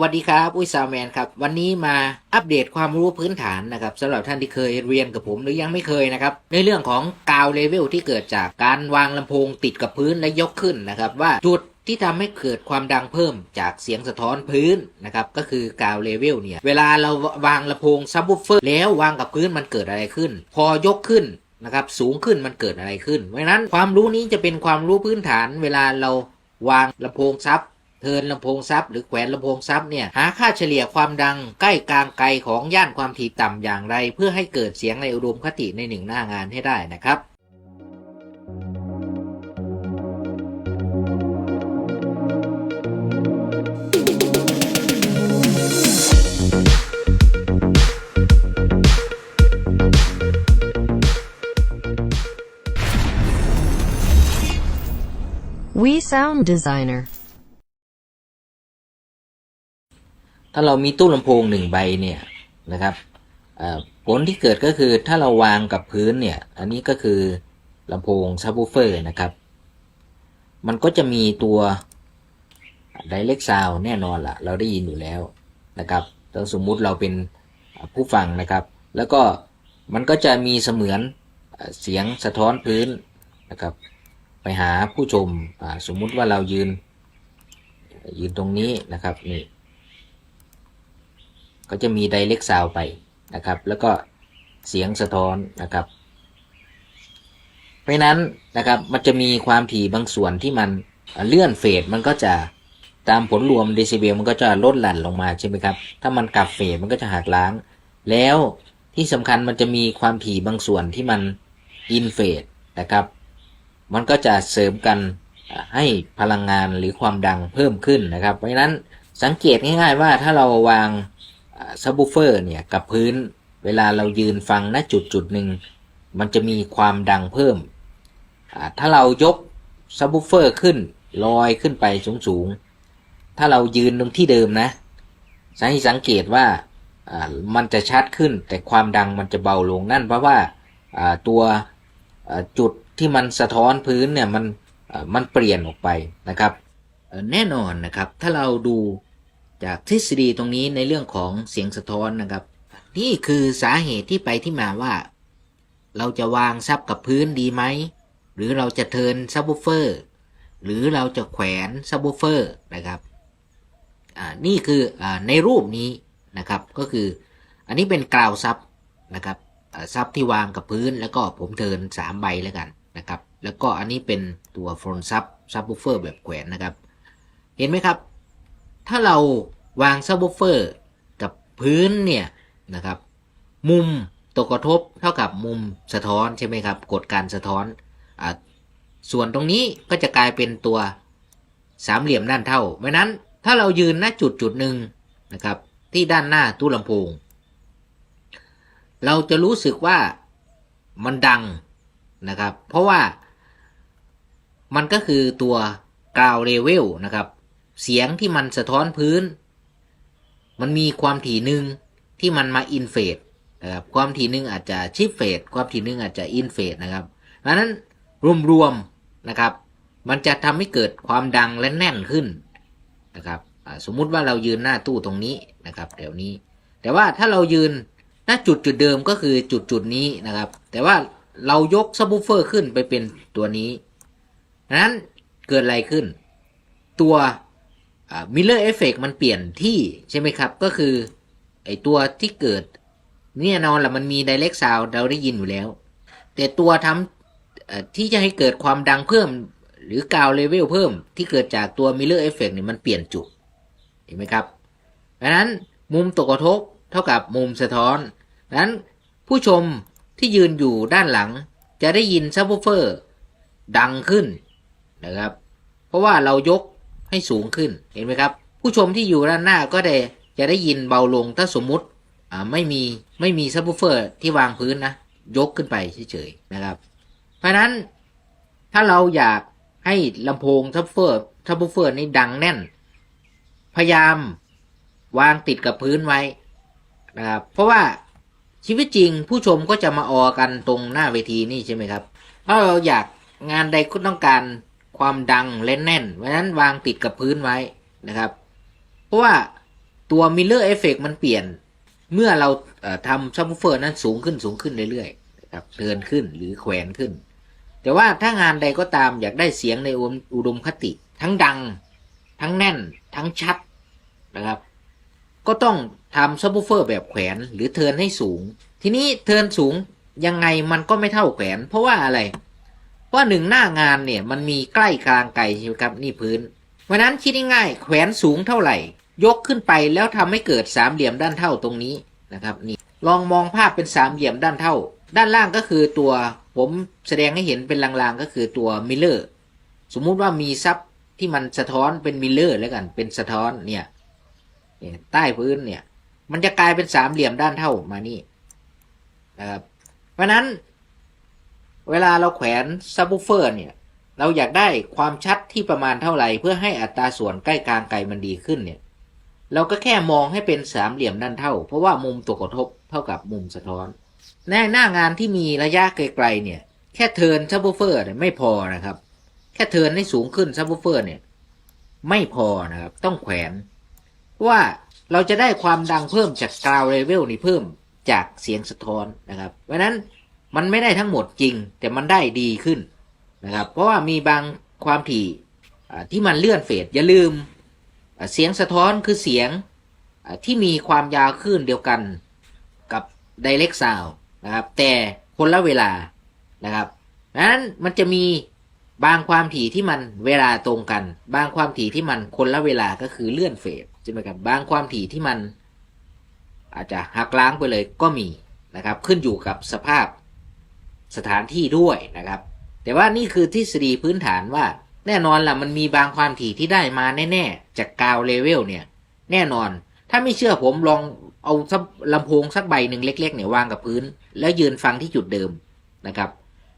วัสดีครับอุ้ยซาวแมนครับ วันนี้มาอัปเดตความรู้พื้นฐานนะครับสำหรับท่านที่เคยเรียนกับผมหรือยังไม่เคยนะครับ ในเรื่องของกาวเลเวลที่เกิดจากการวางลำโพงติดกับพื้นและยกขึ้นนะครับ ว่าจุดที่ทำให้เกิดความดังเพิ่มจากเสียงสะท้อนพื้นนะครับก็คือกาวเลเวลเนี่ย เวลาเราวางลำโพงซับวูฟเฟอร์แล้ววางกับพื้นมันเกิดอะไรขึ้น พอยกขึ้นนะครับสูงขึ้นมันเกิดอะไรขึ้นเพราะนั้นความรู้นี้จะเป็นความรู้พื้นฐาน เวลาเราวางลำโพงซับ เทินลำโพงซับหรือแขวนลำโพงซับเนี่ยหาค่าเฉลี่ยความดังใกล้กลางไกลของย่านความถี่ต่ำอย่างไร เพื่อให้เกิดเสียงในอุดมคติในหนึ่งหน้างานให้ได้นะครับ We Sound Designer ถ้าเรามีตู้ลำโพงหนึ่งใบเนี่ยนะครับผลที่เกิดก็คือถ้าเราวางกับพื้นเนี่ย อันนี้ก็คือลำโพงซับ w ูเฟอร์นะครับ มันก็จะมีตัว Direct Sound แน่นอนละเราได้ยินอยู่แล้วนะครับถ้าสมมุติเราเป็นผู้ฟังนะครับ แล้วก็มันก็จะมีเสมือนเสียงสะท้อนพื้นนะครับ ไปหาผู้ชมสมมุติว่าเรายืน ยืนตรงนี้นะครับนี่ ก็จะมี direct sound ไปนะครับ แล้วก็เสียงสะท้อนนะครับ เพราะนั้นนะครับมันจะมีความถี่บางส่วนที่มันเลื่อนเฟสมันก็จะตามผลรวมเดซิเบลมันก็จะลดหลั่นลงมาใช่ไหมครับ ถ้ามันกลับเฟสมันก็จะหักล้าง แล้วที่สำคัญมันจะมีความถี่บางส่วนที่มันอินเฟสนะครับ มันก็จะเสริมกันให้พลังงานหรือความดังเพิ่มขึ้นนะครับ เพราะฉะนั้นสังเกตง่ายๆว่าถ้าเราวาง ซับ w ูเฟอร์เนี่ยกับพื้นเวลาเรายืนฟังณจุดจุดหนึ่งมันจะมีความดังเพิ่ม ถ้าเรายกซับ w ูเฟอร์ขึ้นลอยขึ้นไปสูงๆถ้าเรายืนตรงที่เดิมนะให้สังเกตว่ามันจะชัดขึ้นแต่ความดังมันจะเบาลงนั่นเพราะว่าตัวจุดที่มันสะท้อนพื้นเนี่ยมันมันเปลี่ยนออกไปนะครับ แน่นอนนะครับถ้าเราดู จากทฤษฎีตรงนี้ในเรื่องของเสียงสะท้อนนะครับ นี่คือสาเหตุที่ไปที่มาว่า เราจะวางซับกับพื้นดีไหม หรือเราจะเทินซับวูเฟอร์ หรือเราจะแขวนซับวูเฟอร์นะครับนี่คืออในรูปนี้นะครับก็คืออันนี้เป็นกราวซับนะครับซับที่วางกับพื้นแล้วก็ผมเทินสามใบแล้วกันนะครับ แล้วก็อันนี้เป็นตัวฟรอนซับซับวูเฟอร์แบบแขวนนะครับ เห็นไหมครับ ถ้าเรา วางซับวูเฟอร์กับพื้นเนี่ยนะครับ มุมตกกระทบเท่ากับมุมสะท้อนใช่ไหมครับกฎการสะท้อนอส่วนตรงนี้ก็จะกลายเป็นตัวสามเหลี่ยมด้านเท่าเพราะนั้นถ้าเรายืนณจุดจุดหนึ่งนะครับ ที่ด้านหน้าตู้ลำโพง เราจะรู้สึกว่ามันดังนะครับ เพราะว่ามันก็คือตัวกราวเลเวลนะครับ เสียงที่มันสะท้อนพื้น มันมีความถี่หนึ่งที่มันมาอินเฟสนะครับความถี่หนึ่งอาจจะชิปเฟสความถี่หนึ่งอาจจะอินเฟสนะครับดังนั้นรวมๆนะครับ มันจะทำให้เกิดความดังและแน่นขึ้นนะครับสมมุติว่าเรายืนหน้าตู้ตรงนี้นะครับแถวนี้ แต่ว่าถ้าเรายืนหน้าจุดจุดเดิมก็คือจุดจุดนี้นะครับ แต่ว่าเรายกซับวูเฟอร์ขึ้นไปเป็นตัวนี้ดังนั้นเกิดอะไรขึ้น ตัว มิลเลอร์เอฟเฟกมันเปลี่ยนที่ใช่ไหมครับ ก็คือไอตัวที่เกิดเนี่ยนอนหละมันมี Direct Sound เราได้ยินอยู่แล้ว แต่ตัวทำที่จะให้เกิดความดังเพิ่ม หรือกาวเลเวลเพิ่มที่เกิดจากตัว Miller Effect เนี่ยมันเปลี่ยนจุดเห็นไหมครับดังนั้นมุมตกกระทบเท่ากับมุมสะท้อนดังนั้นผู้ชมที่ยืนอยู่ด้านหลังจะได้ยินซับ w ูเฟอร์ดังขึ้นนะครับ เพราะว่าเรายก ให้สูงขึ้นเห็นไหมครับ ผู้ชมที่อยู่ด้านหน้าก็ได้จะได้ยินเบาลงถ้าสมมุติอ่าไม่มีไม่มีซับ w ูเฟอร์ที่วางพื้นนะ ยกขึ้นไปเฉยๆนะครับ เพราะนั้นถ้าเราอยากให้ลำโพงทับเฟอร์ทับเฟอร์นี่ดังแน่น พยายามวางติดกับพื้นไว้นะครับเพราะว่าชีวิตจริงผู้ชมก็จะมาออกันตรงหน้าเวทีนี่ใช่ไหมครับ ถ้าเราอยากงานใดคุณต้องการ ความดังและแน่นเพราะฉะนั้นวางติดกับพื้นไว้นะครับ เพราะว่าตัว Miller Effect มันเปลี่ยน เมื่อเราทำซับวูเฟอร์นั้นสูงขึ้นสูงขึ้นเรื่อยๆนะครับเทินขึ้นหรือแขวนขึ้น แต่ว่าถ้างานใดก็ตามอยากได้เสียงในอุดมคติ ทั้งดัง ทั้งแน่น ทั้งชัดนะครับ ก็ต้องทำซับวูเฟอร์แบบแขวนหรือเทินให้สูง ทีนี้เทินสูงยังไงมันก็ไม่เท่าแขวน เพราะว่าอะไรเว่าหนึ่งหน้างานเนี่ยมันมีใกล้กลางไกลใช่ไหมครับนี่พื้นเพราะฉะนั้นคิดง่ายๆแขวนสูงเท่าไหร่ ยกขึ้นไปแล้วทำให้เกิดสามเหลี่ยมด้านเท่าตรงนี้นะครับนี่ลองมองภาพเป็นสามเหลี่ยมด้านเท่า ด้านล่างก็คือตัวผมแสดงให้เห็นเป็นลางๆก็คือตัวมิลเลอร์สมมุติว่ามีซับที่มันสะท้อนเป็นมิลเลอร์แล้วกันเป็นสะท้อนเนี่ยใต้พื้นเนี่ยมันจะกลายเป็นสามเหลี่ยมด้านเท่ามานี่นะครับเพราะนั้น เวลาเราแขวนซับวูเฟอร์เนี่ย เราอยากได้ความชัดที่ประมาณเท่าไหร่ เพื่อให้อัตราส่วนใกล้กลางไกลมันดีขึ้นเนี่ย เราก็แค่มองให้เป็นสามเหลี่ยมด้านเท่า เพราะว่ามุมตัวกระทบเท่ากับมุมสะท้อนในหน้างานที่มีระยะไกลๆเนี่ย แค่เทินซับวูเฟอร์ไม่พอนะครับ แค่เทินให้สูงขึ้นซับวูเฟอร์เนี่ย ไม่พอนะครับ ต้องแขวนว่าเราจะได้ความดังเพิ่มจากกราวเลเวลนี่เพิ่มจากเสียงสะท้อนนะครับ เพราะนั้น มันไม่ได้ทั้งหมดจริง แต่มันได้ดีขึ้นนะครับ เพราะว่ามีบางความถี่ที่มันเลื่อนเฟดอย่าลืม เสียงสะท้อนคือเสียงที่มีความยาวคลื่นเดียวกันกับ direct sound นะครับ แต่คนละเวลานะครับนั้นมันจะมีบางความถี่ที่มันเวลาตรงกัน บางความถี่ที่มันคนละเวลาก็คือเลื่อนเฟสใช่ไหมครับบางความถี่ที่มันอาจจะหักล้างไปเลยก็มีนะครับ ขึ้นอยู่กับสภาพ สถานที่ด้วยนะครับ แต่ว่านี่คือทฤษฎีพื้นฐานว่า แน่นอนล่ะมันมีบางความถี่ที่ได้มาแน่ๆ จากกาวเลเวลเนี่ยแน่นอน ถ้าไม่เชื่อผมลองเอาลำโพงสักใบหนึ่งเล็ก ๆ เนี่ยวางกับพื้น แล้วยืนฟังที่จุดเดิมนะครับ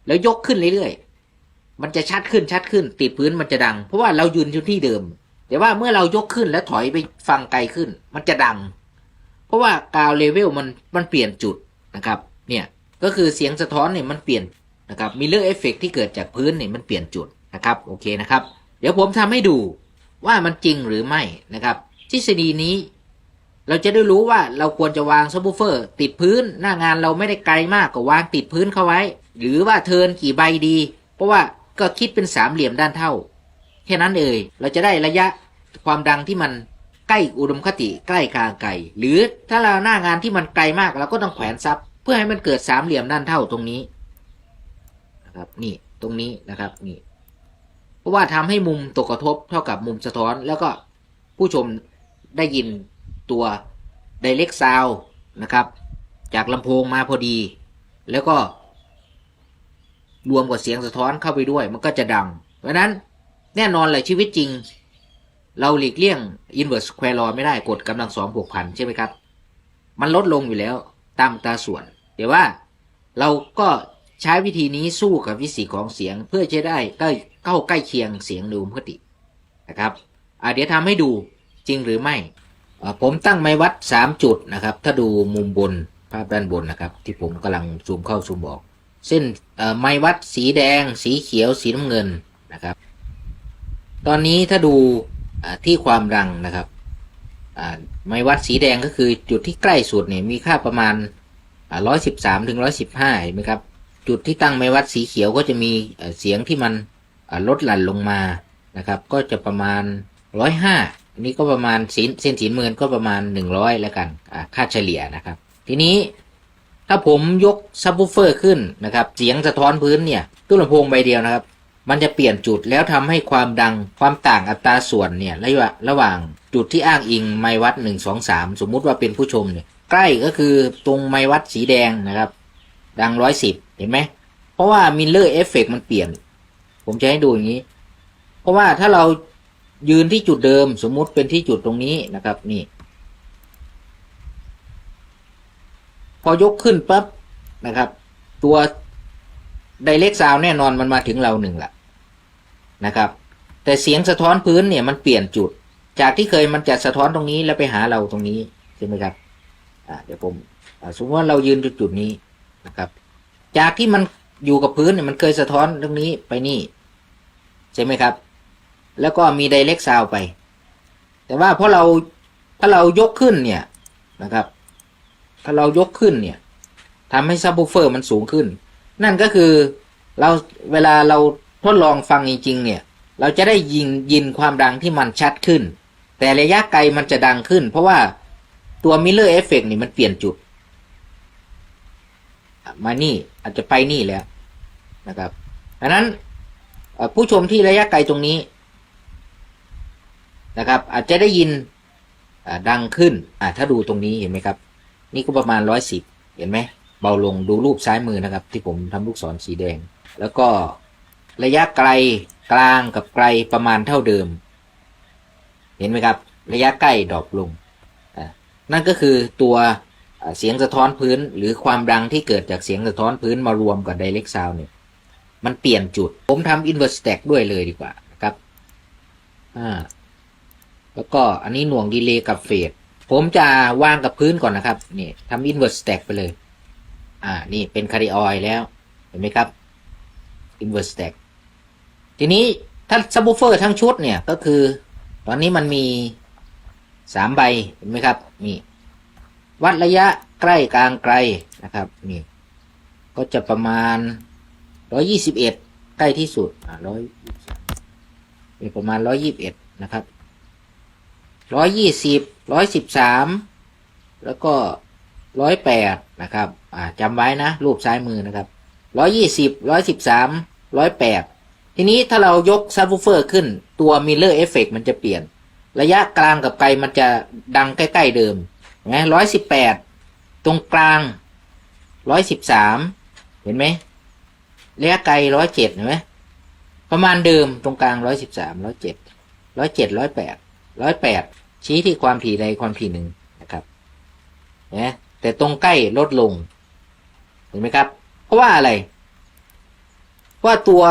แล้วยกขึ้นเรื่อยๆ มันจะชัดขึ้นชัดขึ้น ติดพื้นมันจะดัง เพราะว่าเรายืนอยู่ที่เดิม แต่ว่าเมื่อเรายกขึ้นแล้วถอยไปฟังไกลขึ้น มันจะดัง เพราะว่ากาวเลเวลมันมันเปลี่ยนจุดนะครับ เนี่ย ก็คือเสียงสะท้อนเนี่ยมันเปลี่ยนนะครับมิเลอร์เอฟเฟกที่เกิดจากพื้นเนี่ยมันเปลี่ยนจุดนะครับโอเคนะครับ เดี๋ยวผมทำให้ดูว่ามันจริงหรือไม่นะครับทฤษฎีนี้ เราจะได้รู้ว่าเราควรจะวางซับวูเฟอร์ติดพื้นหน้างานเราไม่ได้ไกลมากก็วางติดพื้นเข้าไว้ หรือว่าเทินกี่ใบดี เพราะว่าก็คิดเป็นสามเหลี่ยมด้านเท่าแค่นั้นเอยเราจะได้ระยะความดังที่มันใกล้อุดมคติใกล้กลางไกลหรือถ้าเราหน้างานที่มันไกลมากเราก็ต้องแขวนซับ พื่อให้มันเกิดสามเหลี่ยมด้านเท่าตรงนี้นะครับนี่ตรงนี้นะครับนี่เพราะว่าทำให้มุมตกกระทบเท่ากับมุมสะท้อน แล้วก็ผู้ชมได้ยินตัว Direct Sound นะครับ จากลำโพงมาพอดี แล้วก็ รวมกับเสียงสะท้อนเข้าไปด้วย มันก็จะดัง เพราะฉะนั้นแน่นอนเลยชีวิตจริง เราหลีกเลี่ยง inverse square law ไม่ได้กฎกำลังสองบวกพันใช่ไหมครับ มันลดลงอยู่แล้วตามตาส่วน แต่ว่าเราก็ใช้วิธีนี้สู้กับวิสีของเสียงเพื่อจะได้ใกล้เข้าใกล้เคียงเสียงดูมคตินะครับเดี๋ยวทำให้ดูจริงหรือไม่ผมตั้งไม้วัด 3 จุดนะครับ ถ้าดูมุมบนภาพด้านบนนะครับ ที่ผมกำลังซูมเข้าซูมออก เส้นไม้วัดสีแดง สีเขียว สีน้ำเงินนะครับ ตอนนี้ถ้าดูที่ความดังนะครับไม้วัดสีแดงก็คือจุดที่ใกล้สุดเนี่ยมีค่าประมาณ ร้อยสิบสามถึงร้อยสิบห้าเห็นไหมครับ จุดที่ตั้งไม้วัดสีเขียวก็จะมีเสียงที่มันลดหลั่นลงมานะครับ ก็จะประมาณร้อยห้านนี้ก็ประมาณเส้นสีน้ำเงินก็ประมาณหนึ่งร้อยแล้วกันค่าเฉลี่ยนะครับ ทีนี้ถ้าผมยกซับวูเฟอร์ขึ้นนะครับ เสียงสะท้อนพื้นเนี่ยตู้ลำโพงใบเดียวนะครับ มันจะเปลี่ยนจุดแล้วทำให้ความดังความต่างอัตราส่วนเนี่ยระหว่างระหว่างจุดที่อ้างอิงไมวัดหนึ่งสองสามสมมุติว่าเป็นผู้ชมเนี่ย ใกล้ก็คือตรงไมวัดสีแดงนะครับ ดังร้อยสิบเห็นไหม เพราะว่ามิลเลอร์เอฟเฟกมันเปลี่ยน ผมจะให้ดูอย่างนี้ เพราะว่าถ้าเรายืนที่จุดเดิมสมมุติเป็นที่จุดตรงนี้นะครับนี่ พอยกขึ้นปั๊บนะครับ ตัวไดเ c กซาวแน่นอนมันมาถึงเราหนึ่งละนะครับ แต่เสียงสะท้อนพื้นเนี่ยมันเปลี่ยนจุด จากที่เคยมันจะสะท้อนตรงนี้แล้วไปหาเราตรงนี้ใช่ไหมครับ เดี๋ยวผมสมมติว่าเรายืนจุดจุดนี้นะครับ จากที่มันอยู่กับพื้นเนี่ยมันเคยสะท้อนตรงนี้ไปนี่ ใช่ไหมครับ แล้วก็มีไดเ c กซาวไป แต่ว่าพราะเราถ้าเรายกขึ้นเนี่ยนะครับ ถ้าเรายกขึ้นเนี่ยทำให้ซับวูเฟอร์มันสูงขึ้น นั่นก็คือเราเวลาเราทดลองฟังจริงๆเนี่ย เราจะได้ยินยินความดังที่มันชัดขึ้น แต่ระยะไกลมันจะดังขึ้น เพราะว่า ตัวมิเลอร์เอฟเฟกนี่มันเปลี่ยนจุด มานี่อาจจะไปนี่แล้วนะครับดังนั้นผู้ชมที่ระยะไกลตรงนี้นะครับ อาจจะได้ยินดังขึ้นถ้าดูตรงนี้เห็นไหมครับ นี่ก็ประมาณร้อยสิบเห็นไหมเบาลงดูรูปซ้ายมือนะครับ ที่ผมทำลูกศรสีแดง แล้วก็ระยะไกลกลางกับไกลประมาณเท่าเดิม เห็นไหมครับ ระยะใกล้ดรอปลง นั่นก็คือตัวเสียงสะท้อนพื้นหรือความดังที่เกิดจากเสียงสะท้อนพื้นมารวมกับ direct sound เนี่ยมันเปลี่ยนจุด ผมทำ inverse stack ด้วยเลยดีกว่านะครับอ่าแล้วก็อันนี้หน่วงดีเลย์กับเฟดผมจะวางกับพื้นก่อนนะครับนี่ทำ inverse stack ไปเลย อ่านี่เป็นคาริออยแล้ว เห็นไหมครับ inverse stack ทีนี้ถ้าซับ w ูเฟอร์ทั้งชุดเนี่ยก็คือ ตอนนี้มันมี สามใบเห็นไหมครับนี่วัดระยะใกล้กลางไกลนะครับนี่ก็จะประมาณร้อยยี่สิบเอ็ดใกล้ที่สุดอ่าร้อยมีประมาณร้อยี่สิบเอ็ดนะครับร้อยยี่สิบร้อยสิบสามแล้วก็ร้อยแปดนะครับอ่าจำไว้นะรูปซ้ายมือนะครับร้อยยี่สิบร้อยสิบสามร้อยแปดทีนี้ถ้าเรายกซับวูเฟอร์ขึ้นตัวมิเลอร์เอฟเฟกมันจะเปลี่ยน ระยะกลางกับไกลมันจะดังใกล้ ๆ เดิมนะร้อยสิบแปดตรงกลางร้อยสิบสามเห็นไหมระยะไกลร้อยเจ็ดเห็นไหมประมาณเดิมตรงกลางร้อยสิบสามร้อยเจ็ดร้อยเจ็ดร้อยแปดร้อยแปดชี้ที่ความถี่ใดความถี่หนึ่งนะครับนะแต่ตรงใกล้ลดลง เห็นไหมครับ เพราะว่าอะไร ว่าตัว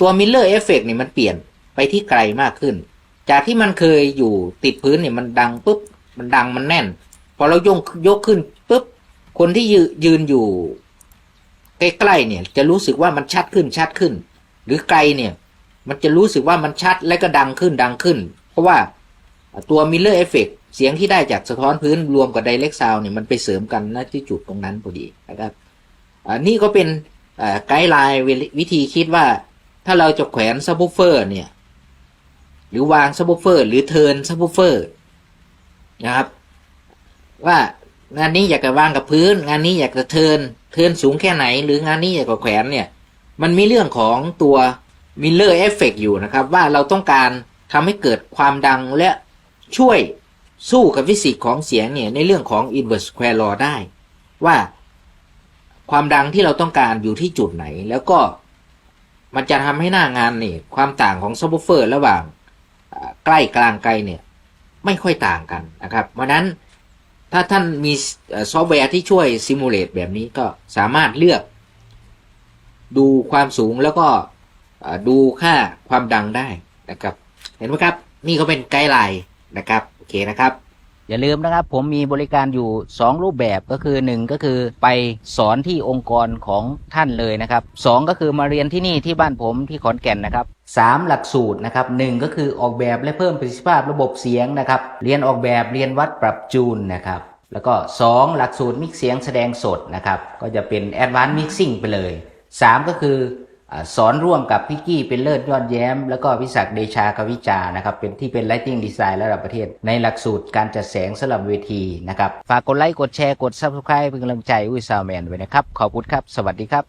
ตัวมิลเลอร์เอฟเฟกเนี่ยมันเปลี่ยนไปที่ไกลมากขึ้น จากที่มันเคยอยู่ติดพื้นเนี่ยมันดังปุ๊บมันดังมันแน่น พอเรายกยกขึ้นปุ๊บคนที่ยืยืนอยู่ ใกล้ๆเนี่ย จะรู้สึกว่ามันชัดขึ้นชัดขึ้น หรือไกลเนี่ย มันจะรู้สึกว่ามันชัดและก็ดังขึ้นดังขึ้น เพราะว่าตัวมิลเลอร์เอฟเฟกเสียงที่ได้จากสะท้อนพื้นรวมกับไดเรกซาวเนี่ยมันไปเสริมกันณที่จุดตรงนั้นพอดีนะครับอันนี้ก็เป็นไกด์ไลน์วิวิธีคิดว่าถ้าเราจะแขวนซับวูเฟอร์เนี่ย หรือวางซับวูเฟอร์ หรือเทิร์นซับวูเฟอร์นะครับ ว่างานนี้อยากจะวางกับพื้น งานนี้อยากจะเทิร์นเทิร์นสูงแค่ไหน หรืองานนี้อยากจะแขวนเนี่ย มันมีเรื่องของตัวมิลเลอร์เอฟเฟกอยู่นะครับ ว่าเราต้องการทำให้เกิดความดังและช่วยสู้กับฟิสิกส์ของเสียงเนี่ยในเรื่องของ inverse square law ได้ ว่าความดังที่เราต้องการอยู่ที่จุดไหน แล้วก็มันจะทำให้หน้างานนี่ความต่างของซับ w ูเฟอร์ ระหว่าง ใกล้กลางไกลเนี่ยไม่ค่อยต่างกันนะครับ เพราะนั้นถ้าท่านมีซอฟต์แวร์ที่ช่วยซิมูเลตแบบนี้ก็สามารถเลือก ดูความสูงแล้วก็ดูค่าความดังได้นะครับ เห็นไหมครับ นี่ก็เป็นไกด์ไลน์นะครับ โอเคนะครับ อย่าลืมนะครับ ผมมีบริการอยู่ 2 รูปแบบก็คือ 1 ก็คือไปสอนที่องค์กรของท่านเลยนะครับ 2 ก็คือมาเรียนที่นี่ที่บ้านผมที่ขอนแก่นนะครับ 3 หลักสูตรนะครับ1ก็คือออกแบบและเพิ่มประสิทธิภาพระบบเสียงนะครับ เรียนออกแบบเรียนวัดปรับจูนนะครับแล้วก็ 2 หลักสูตรมิกเสียงแสดงสดนะครับก็จะเป็น Advanced Mixing ไปเลย 3 ก็คืออสอนร่วมกับพี่กี้เป็นเลิศยอดแย้ม แล้วก็พิศักดิ์เดชากวิจานะครับเป็นที่เป็น Lighting Design ระดับประเทศ ในหลักสูตรการจัดแสงสำหรับเวทีนะครับ ฝากกดไลค์ กดแชร์ กด Subscribe เป็นกำลังใจอุ้ยซาวแมนไว้นะครับ ขอบคุณครับ สวัสดีครับ